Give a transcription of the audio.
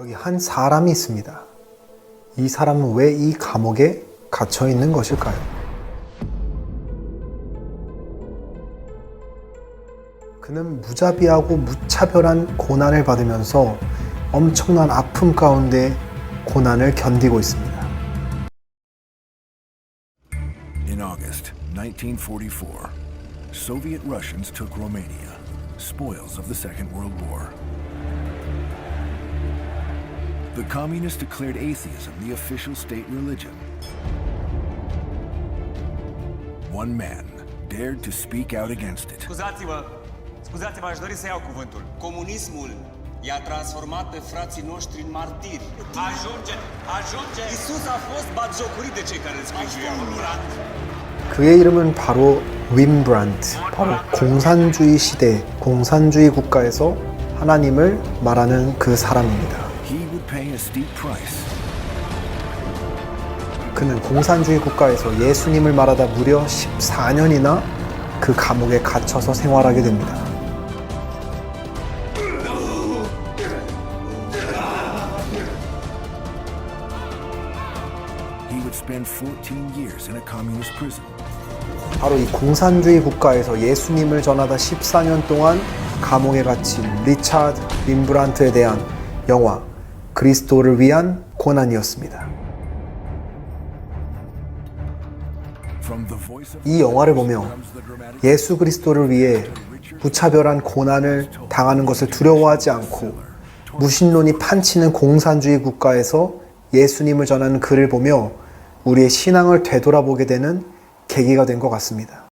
여기 한 사람이 있습니다. 이 사람은 왜 이 감옥에 갇혀 있는 것일까요? 그는 무자비하고 무차별한 고난을 받으면서 엄청난 아픔 가운데 고난을 견디고 있습니다. In August 1944, Soviet Russians took Romania, spoils of the Second World War. The communists declared atheism the official state religion. One man dared to speak out against it. Scuzați-mă, scuzați-mă, aș dori să iau cuvântul. Comunismul i-a transformat pe frații noștri în martiri. Ajunge, ajunge! Isus a fost batjocorit de cei care îl sprijinau. 그의 이름은 바로 윈브란트, 바로 공산주의 시대, 공산주의 국가에서 하나님을 말하는 그 사람입니다. He would pay a steep price 그는 공산주의 국가에서 예수님을 말하다 무려 14년이나 그 감옥에 갇혀서 생활하게 됩니다. he would spend 14 years in a communist prison. 바로 이 공산주의 국가에서 예수님을 전하다 14년 동안 감옥에 갇힌 리차드 윈브란트에 대한 영화 그리스도를 위한 고난이었습니다. 이 영화를 보며 예수 그리스도를 위해 무차별한 고난을 당하는 것을 두려워하지 않고 무신론이 판치는 공산주의 국가에서 예수님을 전하는 글을 보며 우리의 신앙을 되돌아보게 되는 계기가 된 것 같습니다.